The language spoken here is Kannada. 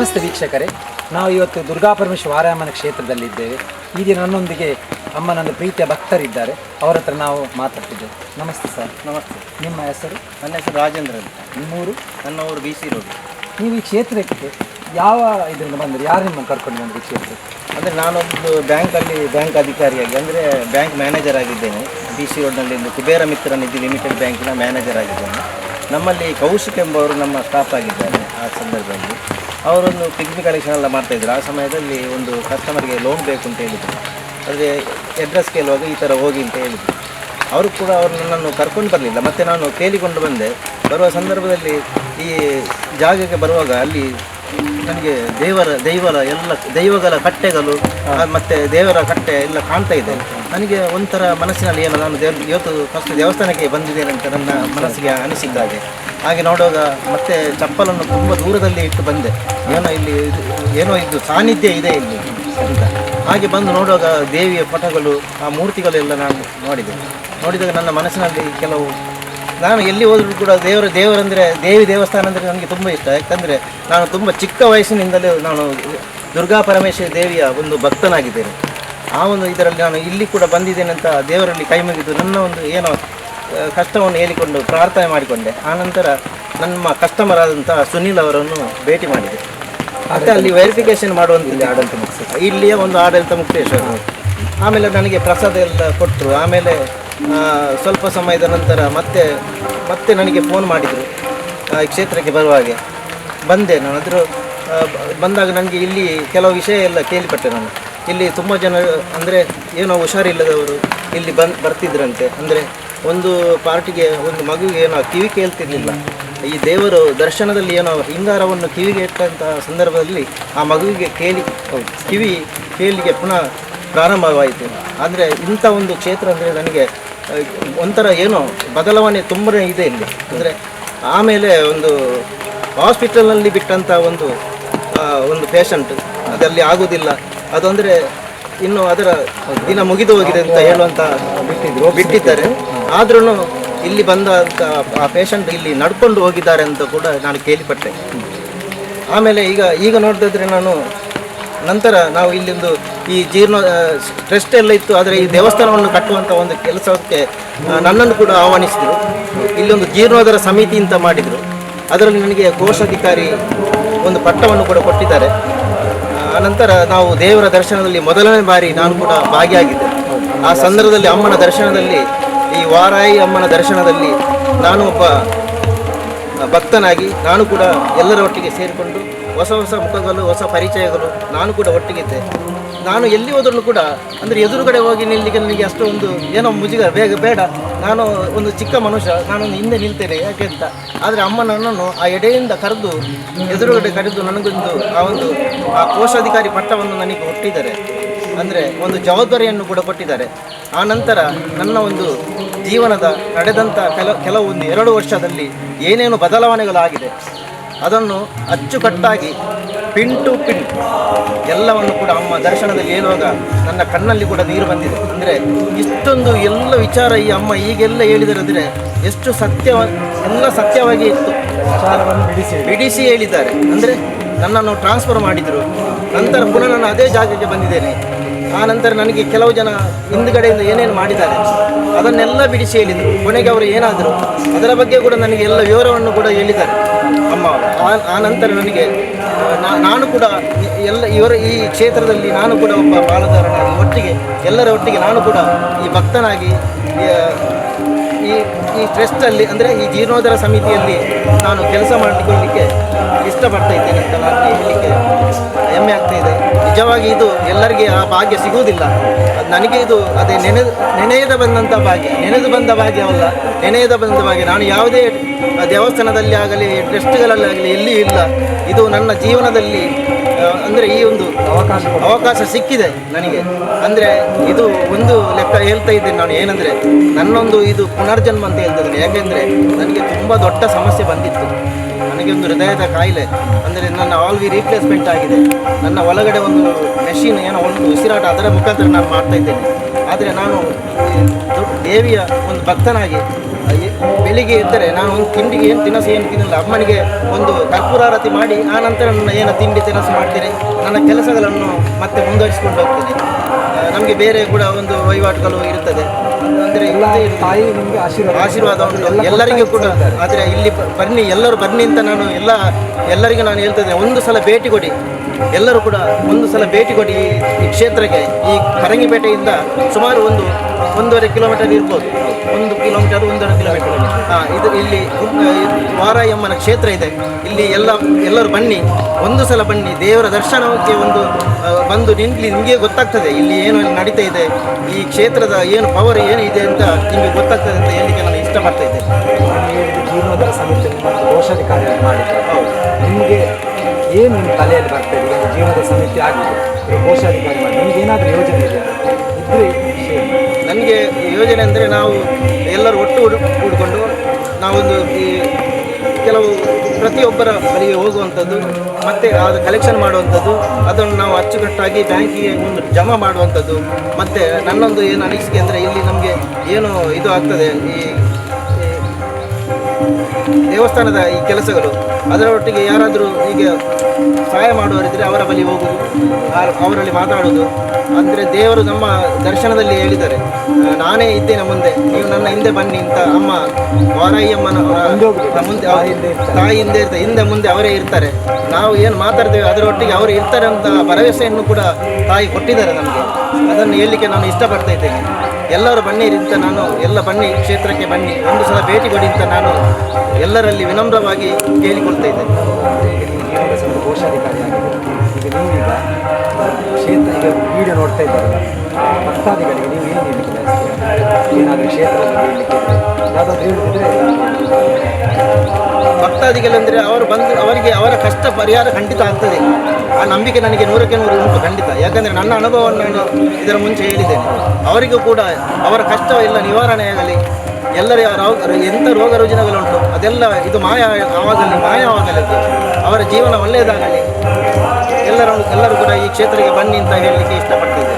ನಮಸ್ತೆ ವೀಕ್ಷಕರೇ. ನಾವು ಇವತ್ತು ದುರ್ಗಾ ಪರಮೇಶ್ವರ ವಾರಾಯಮ್ಮನ ಕ್ಷೇತ್ರದಲ್ಲಿದ್ದೇವೆ. ಈ ದಿನ ನನ್ನೊಂದಿಗೆ ಅಮ್ಮನೊಂದು ಪ್ರೀತಿಯ ಭಕ್ತರಿದ್ದಾರೆ. ಅವರ ಹತ್ರ ನಾವು ಮಾತಾಡ್ತಿದ್ದೇವೆ. ನಮಸ್ತೆ ಸರ್. ನಮಸ್ತೆ. ನಿಮ್ಮ ಹೆಸರು? ನನ್ನ ಹೆಸರು ರಾಜೇಂದ್ರ ಅಂತ. ನಿಮ್ಮೂರು? ನನ್ನ ಊರು ಬಿ ಸಿ ರೋಡ್. ನೀವು ಈ ಕ್ಷೇತ್ರಕ್ಕೆ ಯಾವ ಇದರಿಂದ ಬಂದರೆ? ಯಾರು ನಿಮ್ಮನ್ನು ಕರ್ಕೊಂಡು ಬಂದಿರಿ ಕ್ಷೇತ್ರಕ್ಕೆ? ಅಂದರೆ ನಾನೊಂದು ಬ್ಯಾಂಕಲ್ಲಿ ಬ್ಯಾಂಕ್ ಅಧಿಕಾರಿಯಾಗಿ ಅಂದರೆ ಬ್ಯಾಂಕ್ ಮ್ಯಾನೇಜರ್ ಆಗಿದ್ದೇನೆ. ಬಿ ಸಿ ರೋಡ್ನಲ್ಲಿ ಒಂದು ಕುಬೇರ ಮಿತ್ರ ನಿಧಿ ಲಿಮಿಟೆಡ್ ಬ್ಯಾಂಕಿನ ಮ್ಯಾನೇಜರ್ ಆಗಿದ್ದೇನೆ. ನಮ್ಮಲ್ಲಿ ಕೌಶಿಕ್ ಎಂಬವರು ನಮ್ಮ ಸ್ಟಾಫ್ ಆಗಿದ್ದಾರೆ ಆ ಸಂದರ್ಭದಲ್ಲಿ. ಅವರೊಂದು ಪಿಗ್ಮಿ ಕಲೆಕ್ಷನ್ ಎಲ್ಲ ಮಾಡ್ತಾಯಿದ್ರು ಆ ಸಮಯದಲ್ಲಿ ಒಂದು ಕಸ್ಟಮರ್ಗೆ ಲೋನ್ ಬೇಕು ಅಂತ ಹೇಳಿದರು. ಆದರೆ ಅಡ್ರೆಸ್ ಕೇಳುವಾಗ ಈ ಥರ ಹೋಗಿ ಅಂತ ಹೇಳಿದರು. ಅವರು ಕೂಡ ಅವರು ನನ್ನನ್ನು ಕರ್ಕೊಂಡು ಬರಲಿಲ್ಲ. ಮತ್ತು ನಾನು ಕೇಳಿಕೊಂಡು ಬಂದೆ. ಬರುವ ಸಂದರ್ಭದಲ್ಲಿ ಈ ಜಾಗಕ್ಕೆ ಬರುವಾಗ ಅಲ್ಲಿ ನನಗೆ ದೇವರ ದೈವರ ಎಲ್ಲ ದೈವಗಳ ಕಟ್ಟೆಗಳು ಮತ್ತು ದೇವರ ಕಟ್ಟೆ ಎಲ್ಲ ಕಾಣ್ತಾ ಇದೆ. ನನಗೆ ಒಂಥರ ಮನಸ್ಸಿನಲ್ಲಿ ಏನು ನಾನು ದೇವ್ ಇವತ್ತು ಫಸ್ಟ್ ದೇವಸ್ಥಾನಕ್ಕೆ ಬಂದಿದ್ದೇನೆ ಅಂತ ನನ್ನ ಮನಸ್ಸಿಗೆ ಅನಿಸಿದ್ದಾಗೆ ಹಾಗೆ. ನೋಡುವಾಗ ಮತ್ತೆ ಚಪ್ಪಲನ್ನು ತುಂಬ ದೂರದಲ್ಲಿ ಇಟ್ಟು ಬಂದೆ. ಏನೋ ಇಲ್ಲಿ ಇದು ಏನೋ ಇದು ಸಾನ್ನಿಧ್ಯ ಇದೆ ಇಲ್ಲಿ. ಅಂತ ಹಾಗೆ ಬಂದು ನೋಡುವಾಗ ದೇವಿಯ ಪಟಗಳು ಆ ಮೂರ್ತಿಗಳೆಲ್ಲ ನಾನು ನೋಡಿದೆ. ನೋಡಿದಾಗ ನನ್ನ ಮನಸ್ಸಿನಲ್ಲಿ ಕೆಲವು ನಾನು ಎಲ್ಲಿ ಹೋದರೂ ಕೂಡ ದೇವರ, ದೇವರಂದರೆ, ದೇವಿ ದೇವಸ್ಥಾನ ಅಂದರೆ ನನಗೆ ತುಂಬ ಇಷ್ಟ. ಯಾಕಂದರೆ ನಾನು ತುಂಬ ಚಿಕ್ಕ ವಯಸ್ಸಿನಿಂದಲೇ ನಾನು ದುರ್ಗಾ ಪರಮೇಶ್ವರ ದೇವಿಯ ಒಂದು ಭಕ್ತನಾಗಿದ್ದೇನೆ. ಆ ಒಂದು ಇದರಲ್ಲಿ ನಾನು ಇಲ್ಲಿ ಕೂಡ ಬಂದಿದ್ದೇನೆ ಅಂತ ದೇವರಲ್ಲಿ ಕೈ ಮುಗಿದು ನನ್ನ ಒಂದು ಏನೋ ಕಷ್ಟವನ್ನು ಹೇಳಿಕೊಂಡು ಪ್ರಾರ್ಥನೆ ಮಾಡಿಕೊಂಡೆ. ಆನಂತರ ನಮ್ಮ ಕಸ್ಟಮರ್ ಆದಂತಹ ಸುನೀಲ್ ಅವರನ್ನು ಭೇಟಿ ಮಾಡಿದೆ. ಮತ್ತೆ ಅಲ್ಲಿ ವೆರಿಫಿಕೇಶನ್ ಮಾಡುವಂತಿದೆ ಆಡಳಿತ ಮುಕ್ತೇಶ್ವರ ಇಲ್ಲಿಯ ಒಂದು ಆಡಳಿತ ಮುಕ್ತೇಶ್ವರ ಆಮೇಲೆ ನನಗೆ ಪ್ರಸಾದ ಎಲ್ಲ ಕೊಟ್ಟರು. ಆಮೇಲೆ ಸ್ವಲ್ಪ ಸಮಯದ ನಂತರ ಮತ್ತೆ ಮತ್ತೆ ನನಗೆ ಫೋನ್ ಮಾಡಿದರು ಈ ಕ್ಷೇತ್ರಕ್ಕೆ ಬರುವ ಹಾಗೆ. ಬಂದೆ ನಾನು ಅದ್ರ ಬಂದಾಗ ನನಗೆ ಇಲ್ಲಿ ಕೆಲವು ವಿಷಯ ಎಲ್ಲ ಕೇಳಿಪಟ್ಟೆ ನಾನು. ಇಲ್ಲಿ ತುಂಬ ಜನ, ಅಂದರೆ ಏನೋ ಹುಷಾರಿಲ್ಲದವರು ಇಲ್ಲಿ ಬಂದು, ಬರ್ತಿದ್ರಂತೆ. ಅಂದರೆ ಒಂದು ಪಾರ್ಟಿಗೆ, ಒಂದು ಮಗುವಿಗೆ ಏನೋ ಕಿವಿ ಕೇಳ್ತಿರ್ಲಿಲ್ಲ. ಈ ದೇವರು ದರ್ಶನದಲ್ಲಿ ಏನೋ ಹಿಂಗಾರವನ್ನು ಕಿವಿಗೆ ಇಟ್ಟಂತಹ ಸಂದರ್ಭದಲ್ಲಿ ಆ ಮಗುವಿಗೆ ಕೇಳಿ, ಕಿವಿ ಕೇಳಿಗೆ ಪುನಃ ಪ್ರಾರಂಭವಾಯಿತು. ಆದರೆ ಇಂಥ ಒಂದು ಕ್ಷೇತ್ರ ಅಂದರೆ ನನಗೆ ಒಂಥರ ಏನು ಬದಲಾವಣೆ ತುಂಬ ಇದೆ ಇಲ್ಲಿ. ಅಂದರೆ ಆಮೇಲೆ ಒಂದು ಹಾಸ್ಪಿಟಲ್ನಲ್ಲಿ ಬಿಟ್ಟಂಥ ಒಂದು ಒಂದು ಪೇಷಂಟ್ ಅದರಲ್ಲಿ ಆಗೋದಿಲ್ಲ. ಅದು ಅಂದರೆ ಇನ್ನು ಅದರ ದಿನ ಮುಗಿದು ಹೋಗಿದೆ ಅಂತ ಹೇಳುವಂಥ ಬಿಟ್ಟಿದ್ದಾರೆ. ಆದ್ರೂ ಇಲ್ಲಿ ಬಂದಂಥ ಆ ಪೇಷಂಟ್ ಇಲ್ಲಿ ನಡ್ಕೊಂಡು ಹೋಗಿದ್ದಾರೆ ಅಂತ ಕೂಡ ನಾನು ಕೇಳಿಪಟ್ಟೆ. ಆಮೇಲೆ ಈಗ ಈಗ ನೋಡಿದ್ರೆ ನಾನು ನಂತರ ನಾವು ಇಲ್ಲಿಂದು ಈ ಜೀರ್ಣ ಟ್ರಸ್ಟ್ ಎಲ್ಲ ಇತ್ತು ಆದರೆ ಈ ದೇವಸ್ಥಾನವನ್ನು ಕಟ್ಟುವಂಥ ಒಂದು ಕೆಲಸಕ್ಕೆ ನನ್ನನ್ನು ಕೂಡ ಆಹ್ವಾನಿಸಿದರು. ಇಲ್ಲೊಂದು ಜೀರ್ಣೋದರ ಸಮಿತಿ ಅಂತ ಮಾಡಿದರು. ಅದರಲ್ಲಿ ನನಗೆ ಕೋಶಾಧಿಕಾರಿ ಒಂದು ಪಟ್ಟವನ್ನು ಕೂಡ ಕೊಟ್ಟಿದ್ದಾರೆ. ಆ, ಅನಂತರ ನಾವು ದೇವರ ದರ್ಶನದಲ್ಲಿ ಮೊದಲನೇ ಬಾರಿ ನಾನು ಕೂಡ ಭಾಗಿಯಾಗಿದ್ದೆ. ಆ ಸಂದರ್ಭದಲ್ಲಿ ಅಮ್ಮನ ದರ್ಶನದಲ್ಲಿ ಈ ವಾರಾಯಿ ಅಮ್ಮನ ದರ್ಶನದಲ್ಲಿ ನಾನು ಒಬ್ಬ ಭಕ್ತನಾಗಿ ನಾನು ಕೂಡ ಎಲ್ಲರ ಒಟ್ಟಿಗೆ ಸೇರಿಕೊಂಡು ಹೊಸ ಹೊಸ ಮುಖಗಳು, ಹೊಸ ಪರಿಚಯಗಳು ನಾನು ಕೂಡ ಒಟ್ಟಿಗಿದ್ದೆ. ನಾನು ಎಲ್ಲಿ ಹೋದ್ರೂ ಕೂಡ ಅಂದರೆ ಎದುರುಗಡೆ ಹೋಗಿ ನಿಲ್ಲಿಗೆ ನನಗೆ ಅಷ್ಟೊಂದು ಏನೋ ಮುಜುಗ, ಬೇಗ ಬೇಡ. ನಾನು ಒಂದು ಚಿಕ್ಕ ಮನುಷ್ಯ ನಾನು ಹಿಂದೆ ನಿಲ್ತೇನೆ, ಯಾಕೆ ಅಂತ. ಆದರೆ ಅಮ್ಮ ನನ್ನನ್ನು ಆ ಎಡೆಯಿಂದ ಕರೆದು, ಎದುರುಗಡೆ ಕರೆದು ನನಗೊಂದು ಆ ಒಂದು, ಆ ಕೋಶಾಧಿಕಾರಿ ಪಟ್ಟವನ್ನು ನನಗೆ ಕೊಟ್ಟಿದ್ದಾರೆ. ಅಂದರೆ ಒಂದು ಜವಾಬ್ದಾರಿಯನ್ನು ಕೂಡ ಕೊಟ್ಟಿದ್ದಾರೆ. ಆ ನಂತರ ನನ್ನ ಒಂದು ಜೀವನದ ನಡೆದಂಥ ಕೆಲ, ಕೆಲವೊಂದು ಎರಡು ವರ್ಷದಲ್ಲಿ ಏನೇನು ಬದಲಾವಣೆಗಳಾಗಿದೆ. ಅದನ್ನು ಅಚ್ಚುಕಟ್ಟಾಗಿ ಪಿನ್ ಟು ಪಿನ್ ಎಲ್ಲವನ್ನು ಕೂಡ ಅಮ್ಮ ದರ್ಶನದಲ್ಲಿ ಹೇಳುವಾಗ ನನ್ನ ಕಣ್ಣಲ್ಲಿ ಕೂಡ ನೀರು ಬಂದಿದೆ. ಅಂದರೆ ಇಷ್ಟೊಂದು ಎಲ್ಲ ವಿಚಾರ ಈ ಅಮ್ಮ ಈಗೆಲ್ಲ ಹೇಳಿದರೆ ಎಷ್ಟು ಸತ್ಯ ಎಲ್ಲ ಸತ್ಯವಾಗಿ ಇತ್ತು. ಬಿಡಿಸಿ ಬಿಡಿಸಿ ಹೇಳಿದ್ದಾರೆ. ಅಂದರೆ ನನ್ನನ್ನು ಟ್ರಾನ್ಸ್ಫರ್ ಮಾಡಿದರು. ನಂತರ ಪುನಃ ನಾನು ಅದೇ ಜಾಗಕ್ಕೆ ಬಂದಿದ್ದೇನೆ. ಆ ನಂತರ ನನಗೆ ಕೆಲವು ಜನ ಹಿಂದುಗಡೆಯಿಂದ ಏನೇನು ಮಾಡಿದ್ದಾರೆ, ಅದನ್ನೆಲ್ಲ ಬಿಡಿಸಿ ಹೇಳಿದರು ಕೊನೆಗೆ ಅವರು ಏನಾದರು, ಅದರ ಬಗ್ಗೆ ಕೂಡ ನನಗೆ ಎಲ್ಲ ವಿವರವನ್ನು ಕೂಡ ಹೇಳಿದ್ದಾರೆ ಅಮ್ಮ. ಆ ನಂತರ ನನಗೆ ನಾನು ಕೂಡ ಎಲ್ಲ, ಇವರ ಈ ಕ್ಷೇತ್ರದಲ್ಲಿ ನಾನು ಕೂಡ ಒಬ್ಬ ಪಾಲುದಾರನಾಗಿ ಒಟ್ಟಿಗೆ, ಎಲ್ಲರ ಒಟ್ಟಿಗೆ ನಾನು ಕೂಡ ಈ ಭಕ್ತನಾಗಿ ಈ ಈ ಟ್ರಸ್ಟಲ್ಲಿ ಅಂದರೆ ಈ ಜೀರ್ಣೋದ್ಧಾರ ಸಮಿತಿಯಲ್ಲಿ ನಾನು ಕೆಲಸ ಮಾಡಿಕೊಳ್ಳಲಿಕ್ಕೆ ಇಷ್ಟಪಡ್ತಾ ಇದ್ದೇನೆ ಅಂತ ನಾನು ಹೇಳಲಿಕ್ಕೆ ಹೆಮ್ಮೆ ಆಗ್ತಾ ನಿಜವಾಗಿ ಇದು ಎಲ್ಲರಿಗೆ ಆ ಭಾಗ್ಯ ಸಿಗುವುದಿಲ್ಲ. ಅದು ನನಗೆ ಇದು ಅದೇ ನೆನೆ, ನೆನೆಯದ ಬಂದಂಥ ಭಾಗ್ಯ, ನೆನೆದು ಬಂದ ಭಾಗ್ಯವಲ್ಲ ನೆನೆಯದ ಬಂದ ಭಾಗ್ಯ. ನಾನು ಯಾವುದೇ ದೇವಸ್ಥಾನದಲ್ಲಿ ಆಗಲಿ ಟ್ರಸ್ಟ್ಗಳಲ್ಲಿ ಆಗಲಿ ಎಲ್ಲಿಯೂ ಇಲ್ಲ. ಇದು ನನ್ನ ಜೀವನದಲ್ಲಿ ಅಂದರೆ ಈ ಒಂದು ಅವಕಾಶ ಅವಕಾಶ ಸಿಕ್ಕಿದೆ ನನಗೆ. ಅಂದರೆ ಇದು ಒಂದು ಲೆಕ್ಕ ಹೇಳ್ತಾ ಇದ್ದೇನೆ ನಾನು. ಏನಂದರೆ, ನನ್ನೊಂದು ಇದು ಪುನರ್ಜನ್ಮ ಅಂತ ಹೇಳ್ತಾ ಇದ್ದೇನೆ ಯಾಕೆಂದರೆ ನನಗೆ ತುಂಬ ದೊಡ್ಡ ಸಮಸ್ಯೆ ಬಂದಿತ್ತು. ನನಗೆ ಒಂದು ಹೃದಯದ ಕಾಯಿಲೆ. ಅಂದರೆ ನನ್ನ ಆಲ್ವಿ ರೀಪ್ಲೇಸ್ಮೆಂಟ್ ಆಗಿದೆ. ನನ್ನ ಒಳಗಡೆ ಒಂದು ಮೆಷಿನ್ ಏನೋ ಒಂದು ಉಸಿರಾಟ ಅದರ ಮುಖಾಂತರ ನಾನು ಮಾಡ್ತಾ ಇದ್ದೇನೆ. ಆದರೆ ನಾನು ದೇವಿಯ ಒಂದು ಭಕ್ತನಾಗಿ ಬೆಳಿಗ್ಗೆ ಎದ್ದರೆ ನಾನು ಒಂದು ತಿಂಡಿಗೆ ಏನು ತಿನಸು ಏನು ತಿನ್ನಲ್ಲ. ಅಮ್ಮನಿಗೆ ಒಂದು ಕರ್ಪೂರಾರತಿ ಮಾಡಿ ಆ ನಂತರ ನನ್ನ ಏನು ತಿಂಡಿ ತಿನಸು ಮಾಡ್ತೀನಿ. ನನ್ನ ಕೆಲಸಗಳನ್ನು ಮತ್ತೆ ಮುಂದುವರಿಸಿಕೊಂಡು ಹೋಗ್ತೀನಿ. ನಮಗೆ ಬೇರೆ ಕೂಡ ಒಂದು ವಹಿವಾಟುಗಳು ಇರುತ್ತದೆ ಅಂದರೆ ತಾಯಿ ನಿಮಗೆ ಆಶೀರ್ವಾದ ಆಶೀರ್ವಾದ ಉಂಟು. ಎಲ್ಲರಿಗೂ ಕೂಡ. ಆದರೆ ಇಲ್ಲಿ ಬನ್ನಿ ಎಲ್ಲರೂ ಬನ್ನಿ ಅಂತ ನಾನು ಎಲ್ಲ ಎಲ್ಲರಿಗೂ ನಾನು ಹೇಳ್ತಿದ್ದೆ ಒಂದು ಸಲ ಭೇಟಿ ಕೊಡಿ. ಎಲ್ಲರೂ ಕೂಡ ಒಂದು ಸಲ ಭೇಟಿ ಕೊಡಿ ಈ- ಕ್ಷೇತ್ರಕ್ಕೆ. ಈ ಕರಂಗಿಪೇಟೆಯಿಂದ ಸುಮಾರು ಒಂದು ಒಂದೂವರೆ ಕಿಲೋಮೀಟರ್ ಇರ್ಬೋದು. ಒಂದು ಕಿಲೋಮೀಟರ್ ಒಂದೂವರೆ ಕಿಲೋಮೀಟರ್ ಹಾಂ ಇದು ಇಲ್ಲಿ ವಾರಾಯಮ್ಮನ ಕ್ಷೇತ್ರ ಇದೆ. ಇಲ್ಲಿ ಎಲ್ಲ ಎಲ್ಲರೂ ಬನ್ನಿ. ಒಂದು ಸಲ ಬನ್ನಿ. ದೇವರ ದರ್ಶನಕ್ಕೆ ಒಂದು ಬಂದು ನಿಮಗೆ ನಿಮಗೆ ಗೊತ್ತಾಗ್ತದೆ. ಇಲ್ಲಿ ಏನು ನಡೀತಾ ಇದೆ. ಈ ಕ್ಷೇತ್ರದ ಏನು ಪವರ್ ಏನು ಇದೆ ಅಂತ ನಿಮಗೆ ಗೊತ್ತಾಗ್ತದೆ ಅಂತ ಹೇಳಲಿಕ್ಕೆ ನಾನು ಇಷ್ಟಪಡ್ತಾ ಇದ್ದೇನೆ. ಜೀವನದ ಔಷಧಿ ಕಾರ್ಯ ಮಾಡಿದ್ದಾರೆ ಹೌದು. ನಿಮಗೆ ಏನು ನಿಮ್ಮ ತಲೆಯಲ್ಲಿ ಬರ್ತಾ ಇದೆ? ಜೀವನದ ಸಮಿತಿ ಆಗಿದೆ. ಕೋಶಾಧಿಕಾರಿ ಮಾಡಿ ನಿಮ್ಗೆ ಏನಾದರೂ ಯೋಜನೆ ಇದೆಯಾ? ಇದ್ರೆ ನನಗೆ ಯೋಜನೆ ಅಂದರೆ ನಾವು ಎಲ್ಲರೂ ಒಟ್ಟು ಕೂಡಿಕೊಂಡು ನಾವೊಂದು ಈ ಕೆಲವು ಪ್ರತಿಯೊಬ್ಬರ ಬಳಿಗೆ ಹೋಗುವಂಥದ್ದು, ಮತ್ತು ಅದು ಕಲೆಕ್ಷನ್ ಮಾಡುವಂಥದ್ದು, ಅದನ್ನು ನಾವು ಅಚ್ಚುಕಟ್ಟಾಗಿ ಬ್ಯಾಂಕಿಗೆ ಒಂದು ಜಮಾ ಮಾಡುವಂಥದ್ದು, ಮತ್ತು ನನ್ನೊಂದು ಏನು ಅನಿಸಿಕೆ ಅಂದರೆ ಇಲ್ಲಿ ನಮಗೆ ಏನು ಇದು ಆಗ್ತದೆ, ಈ ದೇವಸ್ಥಾನದ ಈ ಕೆಲಸಗಳು ಅದರೊಟ್ಟಿಗೆ ಯಾರಾದರೂ ಹೀಗೆ ಸಹಾಯ ಮಾಡುವರಿದ್ದರೆ ಅವರ ಬಳಿ ಹೋಗುವುದು ಅವರಲ್ಲಿ ಮಾತಾಡೋದು ಅಂದರೆ ದೇವರು ನಮ್ಮ ದರ್ಶನದಲ್ಲಿ ಹೇಳಿದ್ದಾರೆ ನಾನೇ ಇದ್ದೇನೆ ಮುಂದೆ ನೀವು ನನ್ನ ಹಿಂದೆ ಬನ್ನಿ ಅಂತ ಅಮ್ಮ ವಾರಾಯಿಯಮ್ಮನ ಮುಂದೆ ಹೋಗ್ಬೇಕು. ತಾಯಿ ಹಿಂದೆ ಇರ್ತಾರೆ. ತಾಯಿ ಹಿಂದೆ ಇರ್ತಾರೆ ಹಿಂದೆ ಮುಂದೆ ಅವರೇ ಇರ್ತಾರೆ ನಾವು ಏನು ಮಾತಾಡ್ತೇವೆ ಅದರೊಟ್ಟಿಗೆ ಅವರು ಇರ್ತಾರೆ ಅಂತ ಭರವಸೆಯನ್ನು ಕೂಡ ತಾಯಿ ಕೊಟ್ಟಿದ್ದಾರೆ ನಮಗೆ ಅದನ್ನು ಹೇಳಲಿಕ್ಕೆ ನಾನು ಇಷ್ಟಪಡ್ತಾ ಇದ್ದೇನೆ ಎಲ್ಲರೂ ಬನ್ನಿರಿ ಅಂತ ನಾನು, ಎಲ್ಲ ಬನ್ನಿ, ಕ್ಷೇತ್ರಕ್ಕೆ ಬನ್ನಿ, ಒಂದು ಸಲ ಭೇಟಿ ಕೊಡಿ ಅಂತ ನಾನು ಎಲ್ಲರಲ್ಲಿ ವಿನಮ್ರವಾಗಿ ಕೇಳಿಕೊಳ್ತಾ ಇದ್ದೇನೆ. ಕ್ಷೇತ್ರ ವಿಡಿಯೋ ನೋಡ್ತಾ ಇದ್ದಾರೆ. ಭಕ್ತಾದಿಗಳಿಗೆ ನೀವು ಏನು ಹೇಳಲಿಕ್ಕೆ ಏನಾದರೂ ಕ್ಷೇತ್ರದಲ್ಲಿ ಹೇಳಲಿಕ್ಕೆ ಯಾವುದಾದ್ರು ಹೇಳಿದ್ರೆ ಭಕ್ತಾದಿಗಳಂದರೆ ಅವರು ಬಂದು ಅವರಿಗೆ ಅವರ ಕಷ್ಟ ಪರಿಹಾರ ಖಂಡಿತ ಆಗ್ತದೆ. ಆ ನಂಬಿಕೆ ನನಗೆ ನೂರಕ್ಕೆ ನೂರು ಉಂಟು ಖಂಡಿತ. ಯಾಕಂದರೆ ನನ್ನ ಅನುಭವವನ್ನು ನಾನು ಇದರ ಮುಂಚೆ ಹೇಳಿದ್ದೇನೆ. ಅವರಿಗೂ ಕೂಡ ಅವರ ಕಷ್ಟ ನಿವಾರಣೆ ಆಗಲಿ. ಎಲ್ಲರ ಎಂಥ ರೋಗ ರುಜಿನಗಳುಂಟು, ಅದೆಲ್ಲ ಇದು ಮಾಯ ಆವಾಗಲಿ ಮಾಯವಾಗಲಿ. ಅವರ ಜೀವನ ಒಳ್ಳೆಯದಾಗಲಿ. ಎಲ್ಲರೂ ಎಲ್ಲರೂ ಕೂಡ ಈ ಕ್ಷೇತ್ರಕ್ಕೆ ಬನ್ನಿ ಅಂತ ಹೇಳಲಿಕ್ಕೆ ಇಷ್ಟಪಡ್ತಿದ್ದೆ